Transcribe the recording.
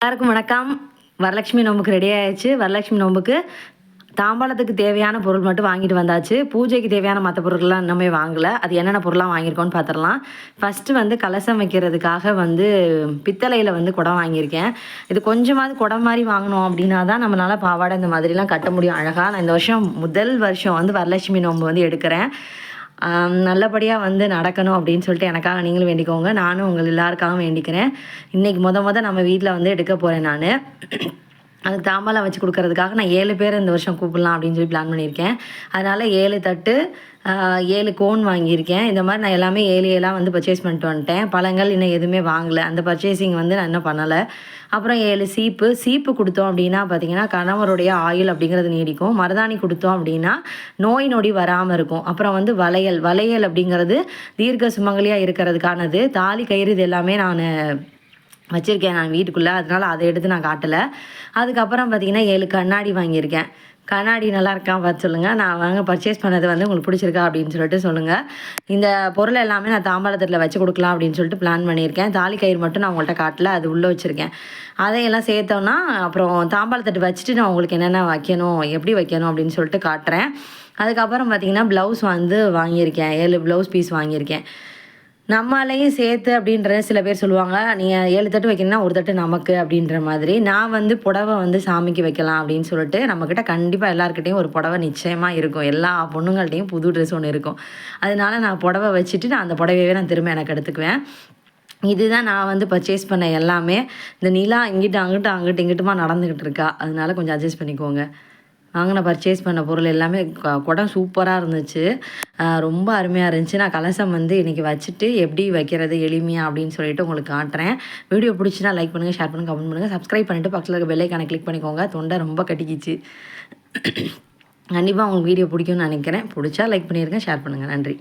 எல்லாருக்கும் வணக்கம். வரலட்சுமி நோம்புக்கு ரெடி ஆயிடுச்சு. வரலட்சுமி நோம்புக்கு தாம்பாளத்துக்கு தேவையான பொருள் மட்டும் வாங்கிட்டு வந்தாச்சு. பூஜைக்கு தேவையான மற்ற பொருட்கள்லாம் இன்னுமே வாங்கலை. அது என்னென்ன பொருளாக வாங்கியிருக்கோன்னு பார்த்துடலாம் ஃபஸ்ட்டு வந்து கலசம் வைக்கிறதுக்காக வந்து பித்தளையில் வந்து குடம் வாங்கியிருக்கேன். இது கொஞ்சமாவது குடம் மாதிரி வாங்கினோம் அப்படின்னா தான் நம்மளால் பாவாடை இந்த மாதிரிலாம் கட்ட முடியும் அழகாக நான் இந்த வருஷம் முதல் வருஷம் வந்து வரலட்சுமி நோம்பு வந்து எடுக்கிறேன். நல்லபடியாக வந்து நடக்கணும் அப்படின்னு சொல்லிட்டு எனக்காக நீங்களும் வேண்டிக்கோங்க. நானும் உங்கள் எல்லாருக்காகவும் வேண்டிக்கிறேன். இன்றைக்கி முத முத நம்ம வீட்டில் வந்து எடுக்க போகிறேன் நான். அதுக்கு தாம்பாலம் வச்சு கொடுக்கறதுக்காக நான் ஏழு பேர் இந்த வருஷம் கூப்பிடலாம் அப்படின்னு சொல்லி பிளான் பண்ணியிருக்கேன். அதனால் ஏழு தட்டு ஏழு கோன் வாங்கியிருக்கேன். இந்த மாதிரி நான் எல்லாமே ஏழு ஏழாக வந்து பர்ச்சேஸ் பண்ணிட்டு வந்துட்டேன். பழங்கள் இன்னும் எதுவுமே வாங்கலை. அந்த பர்ச்சேசிங் வந்து நான் இன்னும் பண்ணலை. அப்புறம் ஏழு சீப்பு. சீப்பு கொடுத்தோம் அப்படின்னா பார்த்தீங்கன்னா கணவருடைய ஆயுள் அப்படிங்கிறது நீடிக்கும். மருதாணி கொடுத்தோம் அப்படின்னா நோய் நொடி வராமல் இருக்கும். அப்புறம் வந்து வளையல். வளையல் அப்படிங்கிறது தீர்க்க சுமங்கலியாக இருக்கிறதுக்கானது. தாலி கயிறு இது எல்லாமே நான் வச்சுருக்கேன் நான் வீட்டுக்குள்ளே. அதனால அதை எடுத்து நான் காட்டலை. அதுக்கப்புறம் பார்த்திங்கன்னா ஏழு கண்ணாடி வாங்கியிருக்கேன். கண்ணாடி நல்லா இருக்கான் பார்த்து சொல்லுங்கள் நான் வாங்க பர்ச்சேஸ் பண்ணது வந்து உங்களுக்கு பிடிச்சிருக்கா அப்படின்னு சொல்லிட்டு சொல்லுங்கள் இந்த பொருள் எல்லாமே நான் தாம்பாளத்தில் வச்சு கொடுக்கலாம் அப்படின்னு சொல்லிட்டு பிளான் பண்ணியிருக்கேன். தாலி கயிறு மட்டும் நான் உங்கள்கிட்ட காட்டல அது உள்ளே வச்சுருக்கேன். அதையெல்லாம் சேர்த்தோன்னா அப்புறம் தாம்பாளத்தட்டு வச்சுட்டு நான் உங்களுக்கு என்னென்ன வைக்கணும் எப்படி வைக்கணும் அப்படின்னு சொல்லிட்டு காட்டுறேன். அதுக்கப்புறம் பார்த்தீங்கன்னா ப்ளவுஸ் வந்து வாங்கியிருக்கேன். ஏழு ப்ளவுஸ் பீஸ் வாங்கியிருக்கேன். நம்மளையும் சேர்த்து அப்படின்ற சில பேர் சொல்லுவாங்க நீங்கள் ஏழு தட்டு வைக்கணும்னா ஒரு தட்டு நமக்கு அப்படின்ற மாதிரி. நான் வந்து புடவை வந்து சாமிக்கு வைக்கலாம் அப்படின்னு சொல்லிட்டு நம்மக்கிட்ட கண்டிப்பாக எல்லாருக்கிட்டையும் ஒரு புடவை நிச்சயமாக இருக்கும். எல்லா பொண்ணுங்கள்ட்டையும் புது ட்ரெஸ் ஒன்று இருக்கும். அதனால நான் புடவை வச்சுட்டு நான் அந்த புடவையவே நான் திரும்ப எனக்கு எடுத்துக்குவேன். இதுதான் நான் வந்து பர்ச்சேஸ் பண்ண எல்லாமே. இந்த நிலா இங்கிட்டு அங்கிட்டு அங்கிட்டு இங்கிட்டுமா நடந்துக்கிட்டு இருக்கா? அதனால கொஞ்சம் அட்ஜஸ்ட் பண்ணிக்கோங்க. வாங்கின பர்ச்சேஸ் பண்ண பொருள் எல்லாமே குடம் சூப்பராக இருந்துச்சு. ரொம்ப அருமையாக இருந்துச்சு. நான் கலசம் வந்து இன்றைக்கி வச்சுட்டு எப்படி வைக்கிறது எளிமையாக அப்படின்னு சொல்லிட்டு உங்களுக்கு காட்டுறேன். வீடியோ பிடிச்சினா லைக் பண்ணுங்கள் ஷேர் பண்ணுங்கள் கமெண்ட் பண்ணுங்கள் சப்ஸ்கிரைப் பண்ணிவிட்டு பக்கத்தில் இருக்க பெல்லைக்கான கிளிக் பண்ணிக்கோங்க. தொண்டை ரொம்ப கட்டிக்கிச்சு. கண்டிப்பாக உங்களுக்கு வீடியோ பிடிக்கும்னு நினைக்கிறேன். பிடிச்சா லைக் பண்ணியிருக்கேன் ஷேர் பண்ணுங்கள் நன்றி.